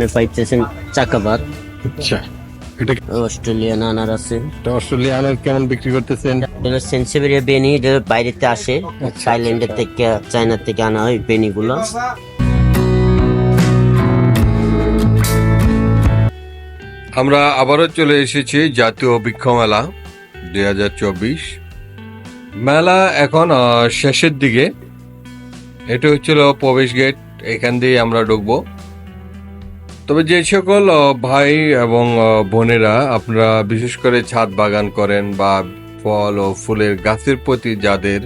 আপনি পাইতেছেন চাকাবাদ। আচ্ছা এটা অস্ট্রেলিয়ান আনার আছে। এটা অস্ট্রেলিয়ানের কেমন বিক্রি করতেছেন? এটা সেন্সিবেরিয়া বেনি এটা বাইরেতে আসে। থাইল্যান্ডের থেকে চায়নার থেকে আনা হয় বেনিগুলো আমরা আবারও চলে এসেছি জাতীয় বৃক্ষ মেলা দুই হাজার চব্বিশ। মেলা এখন শেষের দিকে। এটা হচ্ছিল প্রবেশ গেট এখান দিয়ে আমরা ঢুকবো। তবে যে সকল ভাই এবং বোনেরা আপনারা বিশেষ করে ছাদ বাগান করেন বা ফল ও ফুলের গাছের প্রতি যাদের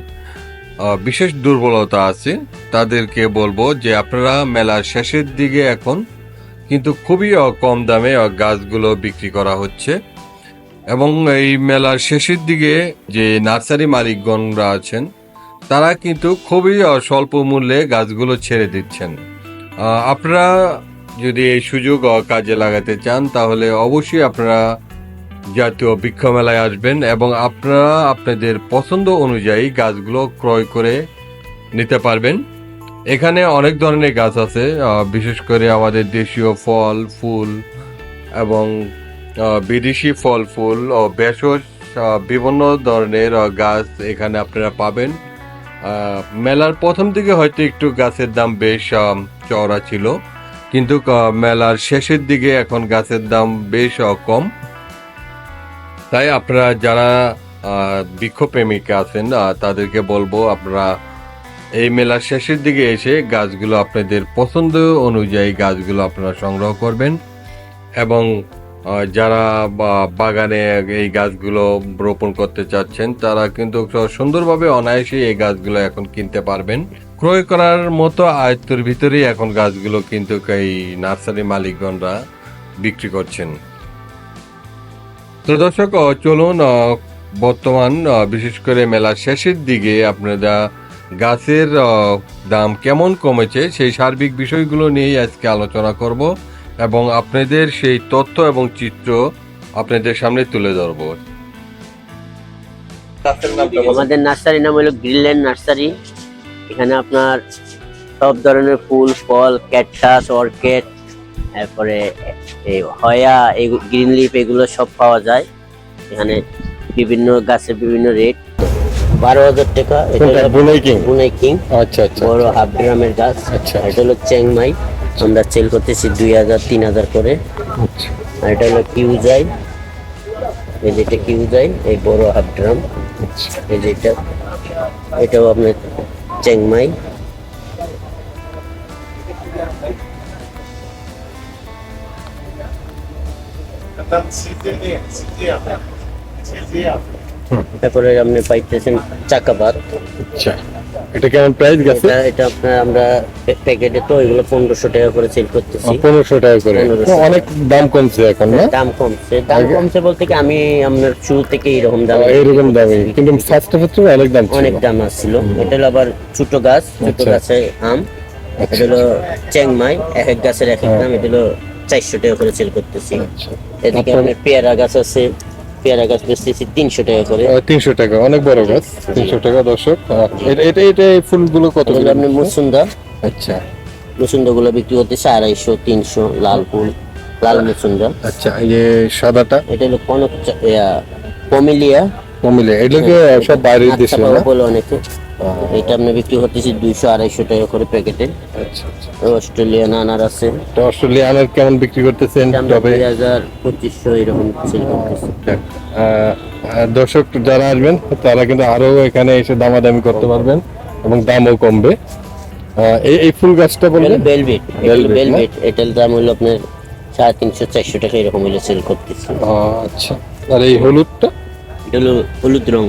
বিশেষ দুর্বলতা আছে, তাদেরকে বলব যে আপনারা মেলার শেষের দিকে এখন কিন্তু খুবই কম দামে গাছগুলো বিক্রি করা হচ্ছে। এবং এই মেলার শেষের দিকে যে নার্সারি মালিকগণরা আছেন, তারা কিন্তু খুবই স্বল্প মূল্যে গাছগুলো ছেড়ে দিচ্ছেন। আপনারা যদি এই সুযোগ কাজে লাগাতে চান, তাহলে অবশ্যই আপনারা জাতীয় বৃক্ষ মেলায় আসবেন এবং আপনারা আপনাদের পছন্দ অনুযায়ী গাছগুলো ক্রয় করে নিতে পারবেন। এখানে অনেক ধরনের গাছ আছে বিশেষ করে আমাদের দেশীয় ফল, ফুল এবং বিদেশি ফল, ফুল ও ভেষজ বিভিন্ন ধরনের গাছ এখানে আপনারা পাবেন। মেলার প্রথম দিকে হয়তো একটু গাছের দাম বেশ চওড়া ছিল। কিন্তু মেলার শেষের দিকে এখন গাছের দাম বেশ কম। তাই আপনারা যারা বৃক্ষপ্রেমিক আছেন তাদেরকে বলব আপনারা এই মেলার শেষের দিকে এসে গাছগুলো আপনাদের পছন্দ অনুযায়ী গাছগুলো আপনারা সংগ্রহ করবেন। এবং যারা বাগানে এই গাছগুলো রোপণ করতে চাচ্ছেন, তারা কিন্তু সুন্দরভাবে অনায়াসে এই গাছগুলো এখন কিনতে পারবেন। ক্রয় করার মতো আয়ত্তের ভিতরেই এখন গাছগুলো কিন্তু এই নার্সারি মালিকগণরা বিক্রি করছেন। তো দর্শক চলুন বর্তমান বিশেষ করে মেলার শেষের দিকে আপনারা গাছের দাম কেমন কমেছে সেই সার্বিক বিষয়গুলো নিয়েই আজকে আলোচনা করব এবং আপনাদের সেই তথ্য এবং চিত্র আপনাদের সামনে তুলে ধরব। আমাদের নার্সারি নাম হলো গ্রিনল্যান্ড নার্সারি। এখানে আপনার সব ধরনের ফুল ফল ক্যাকটাস অর্কিড তারপরে এই হয়া এই গ্রিন লিফ এগুলো সব পাওয়া যায়। এখানে বিভিন্ন গাছের বিভিন্ন রেট। বারো হাজার টাকা? বুনাই কিং? আচ্ছা আচ্ছা বড় হাফ গ্রামের গাছ। আচ্ছা। এটা হলো চেংমাই আমরা সেল করতেছি দুই হাজার তিন হাজার করে। আচ্ছা। আর এটা হলো কিউজাই এই যেটা কিউজাই এই বড় হাফ ড্রাম আচ্ছা। এই যে এটা। এটাও আপনার চেংমাই তারপরে আপনি পাইতেছেন চাকাবাদ। আচ্ছা। এটা কেমন প্রাইস গেছে? এটা আপনার আমরা প্যাকেটে তো এগুলো পনেরোশো টাকা করে সেল করতেছি। পনেরোশো টাকা করে। অনেক দাম কমছে এখন না? দাম কমছে। দাম কমছে বলতে কি আমি আপনার শুরু থেকে এইরকম দাম এইরকম দামে। কিন্তু ফার্স্টে ফার্স্টে অনেক দাম ছিল। অনেক দাম আসছিল। এটা আবার ছোট গাছ ছোট আচ্ছা। গাছে আম। এটা হলো চ্যাংমাই। এক এক গাছের এক এক দাম। এটা হলো চারশো টাকা করে সেল করতেছি। আচ্ছা। এদিকে আপনার পেয়ারা গাছ আছে। পেয়ারা গাছ বেচতেছি তিনশো টাকা করে। তিনশো টাকা অনেক বড় গাছ। তিনশো টাকা দর্শক। এটা এটা এই ফুলগুলো কত করে? আপনি মুসুন্দা। আচ্ছা। মুসুন্দা গুলো বিক্রি করতেছে আড়াইশো তিনশো লাল ফুল লাল মুসুন্দা। আচ্ছা এই যে সাদাটা? এটা হলো কনক পমিলিয়া। পমিলিয়া এটা সব বাইরের দেশে আচ্ছা বলে অনেকে। এটা আপনি বিক্রি করতেছি দুইশো আড়াইশো টাকা করে প্যাকেটে। আচ্ছা আচ্ছা। অস্ট্রেলিয়ান আনার আছে। তো অস্ট্রেলিয়ানের কেমন বিক্রি করতেছেন? আমরা তবে দুই হাজার পঁচিশশো এরকম সেল করতেছি। দর্শক যারা আসবেন তারা কিন্তু আরও এখানে এসে দামাদামি করতে পারবেন এবং দামও কমবে। এই এই ফুল গাছটা বলবেন বেলভেট? বেলভেট এটার দাম হলো আপনার সাড়ে তিনশো চারশো টাকা এরকম হলে সেল করতেছি। আচ্ছা। আর এই হলুদটা? হলুদ রঙ।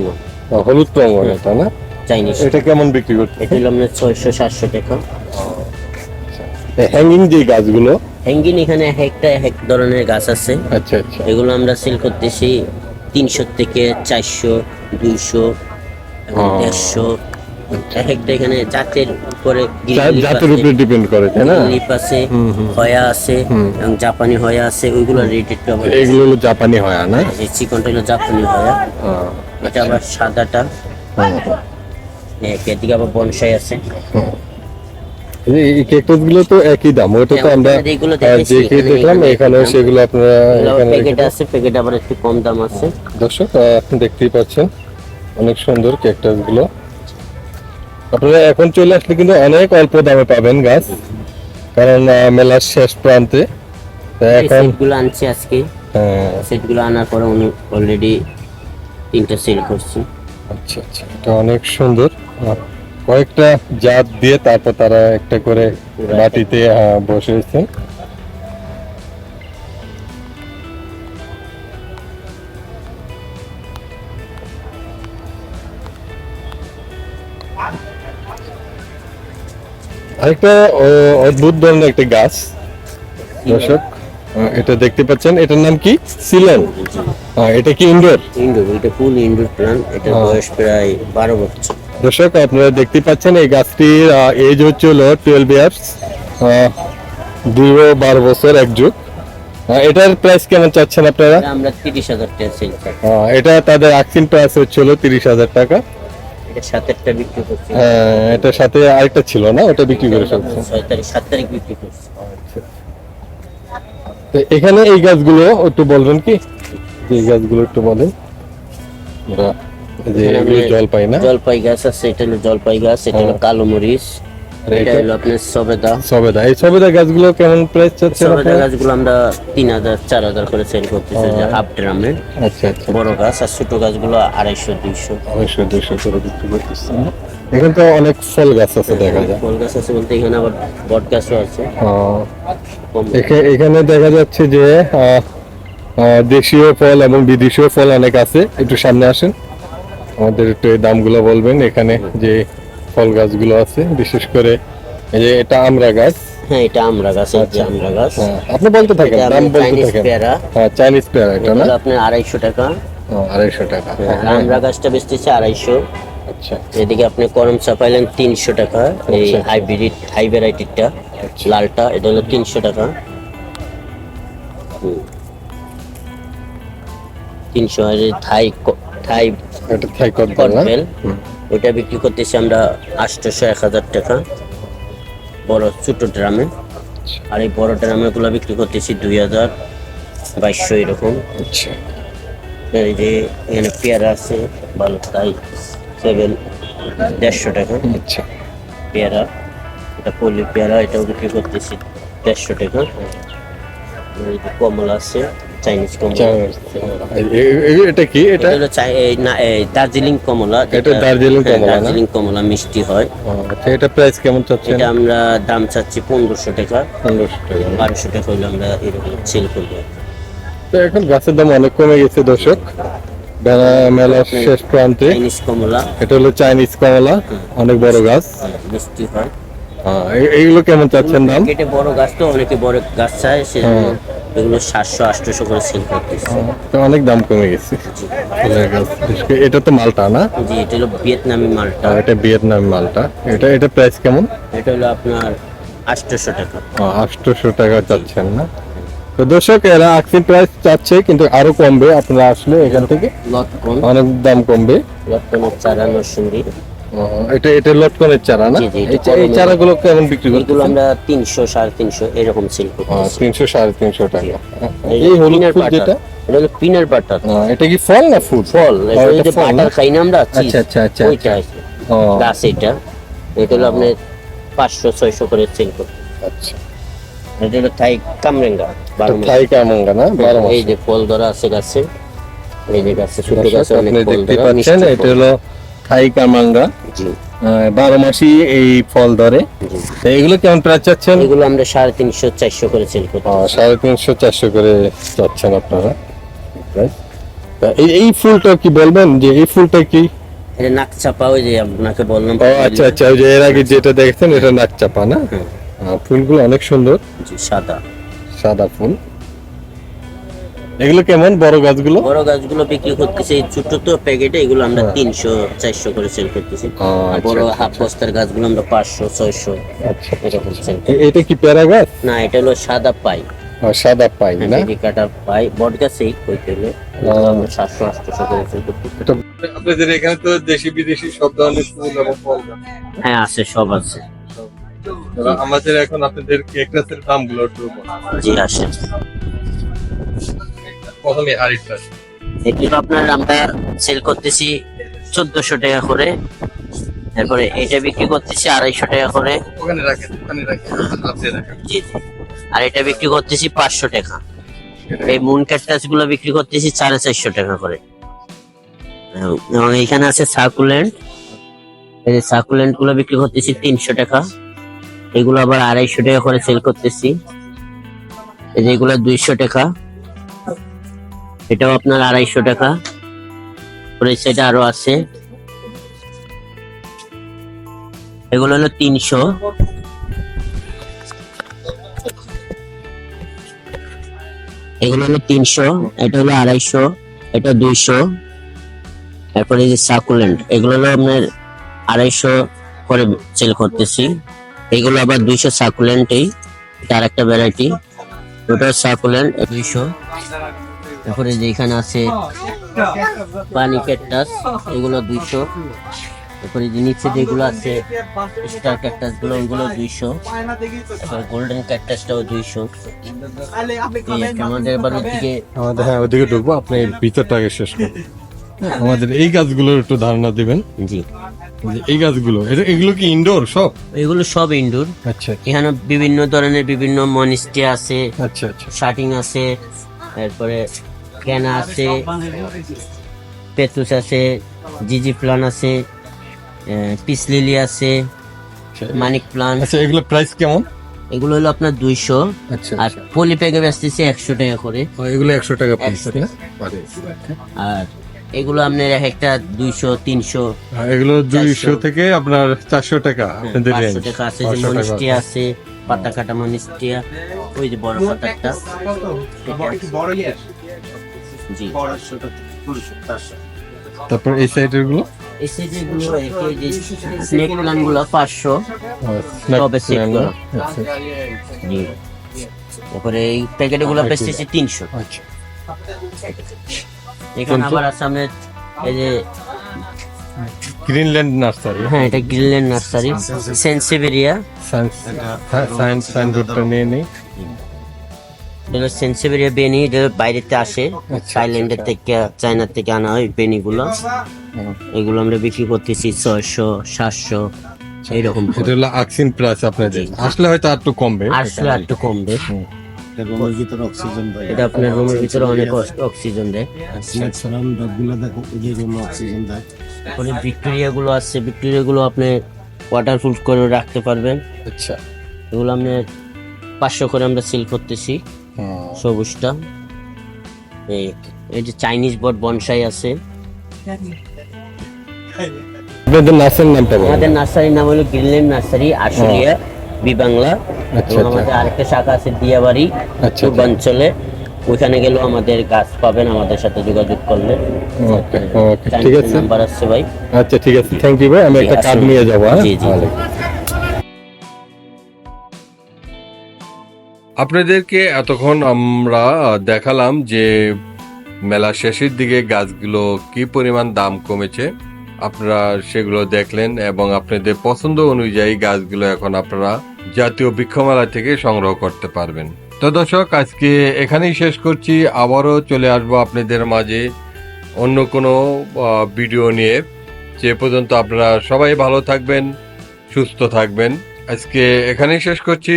হলুদ রঙ এটা না? চাইনিজ। এটা কেমন বিক্রি করতে এটা হলো আপনার ছয়শো সাতশো টাকা। হ্যাঙ্গিং যে গাছগুলো? হ্যাঙ্গিন এখানে একটা এক ধরনের গাছ আছে। আচ্ছা আচ্ছা। এগুলো আমরা সেল করতেছি তিনশো থেকে চারশো দুইশো। দেড়শো। এক একটা এখানে জাতের উপরে জাতের উপরে ডিপেন্ড করে তাই না? লিপ আছে হয়া আছে এবং জাপানি হয়া আছে ওইগুলো রেট একটু এগুলো হলো জাপানি হয় না? এই চিকনটা হলো জাপানি হয়া। এটা আবার সাদাটা। হুম, এদিকে আবার বনসাই আছে। এই- এই গুলো তো একই দাম। ওটা তো হ্যাঁ, আমরা যে দেখলাম সেগুলো আপনারা এখানে প্যাকেট আছে প্যাকেট আবার একটু কম দাম আছে। দর্শক আহ, দেখতেই পাচ্ছেন অনেক সুন্দর ক্যাকটাসগুলো আপনারা এখন চলে আসলে কিন্তু অনেক অল্প দামে পাবেন গাছ কারণ মেলার শেষ প্রান্তে। তো এখন সেটগুলো আনছি আজকে। হ্যাঁ, সেটগুলো আনার পরে অলরেডি তিনটা সেল করছি। আচ্ছা আচ্ছা এটা অনেক সুন্দর। কয়েকটা জাত দিয়ে তারপর তারা একটা করে মাটিতে বসেছে আরেকটা অদ্ভুত ধরনের একটা গাছ দর্শক এটা দেখতে পাচ্ছেন। এটার নাম কি? সিলন। এটা কি ইনডোর ইনডোর এটা ফুল ইনডোর প্ল্যান এটা। বয়স প্রায় বারো বছর। দর্শক আপনারা দেখতে পাচ্ছেন এই গাছটির এজ হচ্ছে হলো টুয়েলভ ইয়ার্স দীর্ঘ বারো বছর এক যুগ। এটার প্রাইস কেমন চাচ্ছেন আপনারা? এটা আমরা তিরিশ হাজার টাকা এটা তাদের আকসিন প্রাইস হচ্ছে হলো তিরিশ হাজার টাকা। এটা সাতেরটা বিক্রি করছি। হ্যাঁ, এটার সাথে আরেকটা ছিল না? ওটা বিক্রি করে ফেলছেন ছয় তারিখ সাত তারিখ বিক্রি করছি। তো এখানে এই গাছগুলো একটু বলবেন কি? এই গাছগুলো একটু বলেন। যে এখানে এগুলো আমরা- না? জলপাই গাছ আছে এটা হলো জলপাই গাছ এটা হলো। কালো মরিচ এটা? হলো আপনার সবেদা। সবেদা। এই সবেদা গাছগুলো কেমন প্রাইস চাচ্ছেন সবেদা গাছগুলো আমরা তিন হাজার চার হাজার করে সেল করতেছি যে হাফ ড্রামের আচ্ছা আচ্ছা। বড় গাছ আর ছোট গাছগুলো আড়াইশো দুইশো। অবশ্যই দুশো করে বিক্রি করতেছেন এখানে তো অনেক ফল গাছ আছে দেখা যায়। ফল গাছ আছে বলতে এখানে আবার বট গাছও আছে। এখানে দেখা যাচ্ছে যে দেশীয় ফল এবং বিদেশীয় ফল অনেক আছে। একটু সামনে আসেন। আমাদের একটু এই দামগুলো বলবেন এখানে যে ফল গাছগুলো আছে বিশেষ করে এই যে এটা আমরা গাছ। হ্যাঁ এটা আমরা গাছ যে আচ্ছা। আমরা গাছ। হ্যাঁ, আপনি বলতে থাকেন দাম বলতে থাকেন। হ্যাঁ চাইনিজ পেয়ারা এটা না? আপনার আড়াইশো টাকা। আড়াইশো টাকা। হ্যাঁ, আমরা গাছটা বেচতেছে আড়াইশো। আচ্ছা। এদিকে আপনি করম চা পাইলেন তিনশো টাকা এই আচ্ছা। হাইব্রিড হাই ভ্যারাইটিটা আচ্ছা। লালটা এটা হলো তিনশো টাকা। তিনশো আর থাই থাই এটা থাই হুম। ওইটা বিক্রি করতেছি আমরা আটশোশো এক হাজার টাকা। বড় ছোট ড্রামে। আর এই বড় ড্রামে গুলো বিক্রি করতেছি দুই হাজার বাইশশো এরকম। আচ্ছা। এই যে এখানে পেয়ারা আছে ভালো তাই সেভেন দেড়শো টাকা। আচ্ছা। পেয়ারা এটা পলি পেয়ারা এটাও বিক্রি করতেছি দেড়শো টাকা। এই যে কমলা আছে চাইনিজ এটা কি? এটা? হলো না- এই দার্জিলিং কমলা এটা দার্জিলিং হ্যাঁ, কমলা দার্জিলিং কমলা মিষ্টি হয়। আচ্ছা এটা প্রাইস কেমন চাচ্ছেন? এটা আমরা দাম চাচ্ছি পনেরোশো টাকা। পনেরোশো টাকা? বারোশো টাকা হলে আমরা এরকম সেল করব। তো এখন গাছের দাম অনেক কমে গেছে দর্শক। বেলা মেলার শেষ প্রান্তে। চাইনিজ কমলা এটা হলো চাইনিজ কমলা অনেক বড় গাছ। হ্যাঁ, মিষ্টি হয়। এইগুলো কেমন চাচ্ছেন দাম? কেটে বড় গাছ তো অনেকে বড় গাছ চায় সেজন্য এগুলো সাতশো আটশোশো করে সেল করতেছে। তো অনেক দাম কমে গেছে। এটা তো মালটা না? জি এটা হলো ভিয়েতনামি মালটা। এটা ভিয়েতনাম মালটা। এটা এটা প্রাইস কেমন? এটা হলো আপনার আটশোশো টাকা। আটশোশো টাকা চাচ্ছেন না? তো দর্শক এরা আকসিন প্রাইস চাচ্ছে কিন্তু আরও কমবে। আপনারা আসলে এখান থেকে অনেক দাম কমবে। লটকনের চারা নরসিংদী এটা এটা লটকনের চারা না? এই চারাগুলো কেমন বিক্রি এগুলো আমরা তিনশো সাড়ে তিনশো এরকম সেল করতেছি। তিনশো সাড়ে তিনশো টাকা। এই হলুদ ফুল যেটা? এটা হলো পিনাট বাটার এটা কি ফল না ফুল। ফল এটা যে বাটার খাই না আমরা? আচ্ছা, আচ্ছা, আচ্ছা, ওইটা আছে। গাছ এটা। এটা হলো আপনার পাঁচশো ছয়শো করে সেল করতে আচ্ছা। এটা হলো থাই কামরেঙ্গা থাই কামঙ্গা না? বারো মাস এই যে ফল ধরা আছে গাছে। এই যে গাছে ছোট গাছে অনেক ফল ধরা এটা হলো থাই কামাঙ্গা বারো মাসই এই ফল ধরে। এগুলো কেমন প্রাইস চাচ্ছেন? এগুলো আমরা সাড়ে তিনশো চারশো করে সেল আহ, সাড়ে তিনশো চারশো করে চাচ্ছেন আপনারা। এই এই ফুলটা কি বলবেন যে এই ফুলটা কি? এটা নাক চাপা ওই যে আপনাকে বললাম। আচ্ছা আচ্ছা ওই যে এর আগে যেটা দেখছেন এটা নাক চাপা না? ফুলগুলো অনেক সুন্দর। সাদা। সাদা ফুল। এগুলো কেমন? বড় গাছগুলো? বড় গাছগুলো বিক্রি করতেছি এই ছোট তো প্যাকেটে এগুলো আমরা হ্যাঁ। তিনশো চারশো করে সেল করতেছি। আচ্ছা, বড় আচ্ছা, হাফ বস্তার গাছগুলো আমরা পাঁচশো ছয়শো আচ্ছা এরকম সেল এটা কি পেয়ারা গাছ? না এটা হলো সাদা পাই। সাদা পাই না? কাটা পাই। বট গাছেই কইতে হলে সাতশো আটশো করে সেল করতেছি। আপনাদের এখানে তো দেশি বিদেশি সব ধরনের ফুল এবং ফল হ্যাঁ আছে সব আছে। আমাদের এখন আপনাদের কেকটাসের দামগুলো একটু জি আসেন। প্রথমে আরেকটা এগুলো আপনার আমরা সেল করতেছি চোদ্দশো টাকা করে। তারপরে এটা বিক্রি করতেছি আড়াইশো টাকা করে। ওখানে রাখেন ওখানে রাখেন রাখেন। জি জি। আর এটা বিক্রি করতেছি পাঁচশো টাকা। এই মুন ক্যাকটাসগুলো বিক্রি করতেছি সাড়ে চারশো টাকা করে। এবং এখানে আছে সাকুলেন্ট এই সাকুলেন্টগুলো বিক্রি করতেছি তিনশো টাকা। এগুলো আবার আড়াইশো টাকা করে সেল করতেছি। এই যে এগুলো দুইশো টাকা। এটাও আপনার আড়াইশো টাকা। পরে সেটা আরও আছে। এগুলো হলো তিনশো। এগুলো হলো তিনশো, এটা হলো আড়াইশো, এটা দুইশো। তারপরে যে সাকুলেন্ট এগুলো হলো আপনার আড়াইশো করে সেল করতেছি। এগুলো আবার দুইশো সাকুলেন্টেই এটা আরেকটা ভ্যারাইটি ওটা সাকুলেন্ট দুইশো। তারপরে যে এখানে আছে পানি ক্যাকটাস এগুলো দুইশো। তারপরে যে নিচে যেগুলো আছে স্টার ক্যাকটাসগুলো ওইগুলো দুইশো। তারপরে গোল্ডেন ক্যাকটাসটাও দুইশো। আমাদের এবার দিকে আমাদের হ্যাঁ ওদিকে ঢুকবো আপনি ভিতরটাকে শেষ করুন। আমাদের এই গাছগুলোর একটু ধারণা দিবেন। জি। এই গাছগুলো এগুলো কি ইনডোর সব? এগুলো সব ইনডোর আচ্ছা এখানে বিভিন্ন ধরনের বিভিন্ন মনিস্টে আছে আচ্ছা আচ্ছা। শার্টিং আছে তারপরে ক্যানা আছে পেতুস আছে জিজি প্লান আছে পিস লিলি আছে মানিক প্লান। আচ্ছা এগুলো প্রাইস কেমন? এগুলো হলো আপনার দুইশো। আচ্ছা আর পলি প্যাকে বেচতেছি একশো টাকা করে। এগুলো একশো টাকা পিস একশো টাকা। আর এগুলো আপনার এক একটা দুইশো তিনশো। এগুলো দুইশো। থেকে আপনার চারশো টাকা আপনাদের টাকা আছে যে মনিস্টিয়া আছে পাতা কাটা মনিস্টিয়া ওই যে বড় পাতাটা। জি তারপর এই সাইডেরগুলো? যে স্নেক প্লানগুলো পাঁচশো। তবে set করা। আচ্ছা। জি। তারপরে এই প্যাকেটগুলো আচ্ছা। এখানে আবার আছে এই যে গ্রিনল্যান্ড নার্সারি হ্যাঁ এটা Greenland nursery sansevieria science science science নিয়ে নেই এটা সেন্সিভেরিয়া বেনি এটা বাইরেতে আসে আচ্ছা, থাইল্যান্ডের থেকে চায়নার থেকে আনা হয় বেনি গুলো এগুলো আমরা বিক্রি করতেছি ছয়শো সাতশো এইরকম এটা হলো আকসিন আপনাদের। আসলে হয়তো আর একটু কমবে। আসলে একটু কমবে। রুমের ভিতরে অক্সিজেন দেয়। এটা আপনার রুমের ভিতরে অনেক অক্স- অক্সিজেন দেয়। ডগগুলো দেখো অক্সিজেন দেয়। তারপরে ভিক্টোরিয়া গুলো আছে। ভিক্টোরিয়া গুলো আপনি ওয়াটার প্রুফ করে রাখতে পারবেন। আচ্ছা। এগুলো আপনি পাঁচশো করে আমরা সেল করতেছি। সবুজটা এই এই যে চাইনিজ বট বনসাই আছে। আপনাদের নার্সের নামটা বলুন। আমাদের নার্সারির নাম হলো নার্সারি আশুলিয়া বি বাংলা আচ্ছা, এবং আচ্ছা। আমাদের আরেকটা শাখা আছে দিয়াবাড়ি আচ্ছা। পূর্বাঞ্চলে ওইখানে গেলেও আমাদের গাছ পাবেন আমাদের সাথে যোগাযোগ করলে। ঠিক আছে। নাম্বার আসছে ভাই। আচ্ছা ঠিক আছে। থ্যাংক ইউ ভাই। আমি একটা কার্ড নিয়ে যাব হ্যাঁ? জি, জি। আপনাদেরকে এতক্ষণ আমরা দেখালাম যে মেলা শেষের দিকে গাছগুলো কি পরিমাণ দাম কমেছে। আপনারা সেগুলো দেখলেন এবং আপনাদের পছন্দ অনুযায়ী গাছগুলো এখন আপনারা জাতীয় বৃক্ষমেলা থেকে সংগ্রহ করতে পারবেন। তো দর্শক, আজকে এখানেই শেষ করছি। আবারও চলে আসব আপনাদের মাঝে অন্য কোনো ভিডিও নিয়ে। যে পর্যন্ত আপনারা সবাই ভালো থাকবেন, সুস্থ থাকবেন। আজকে এখানেই শেষ করছি।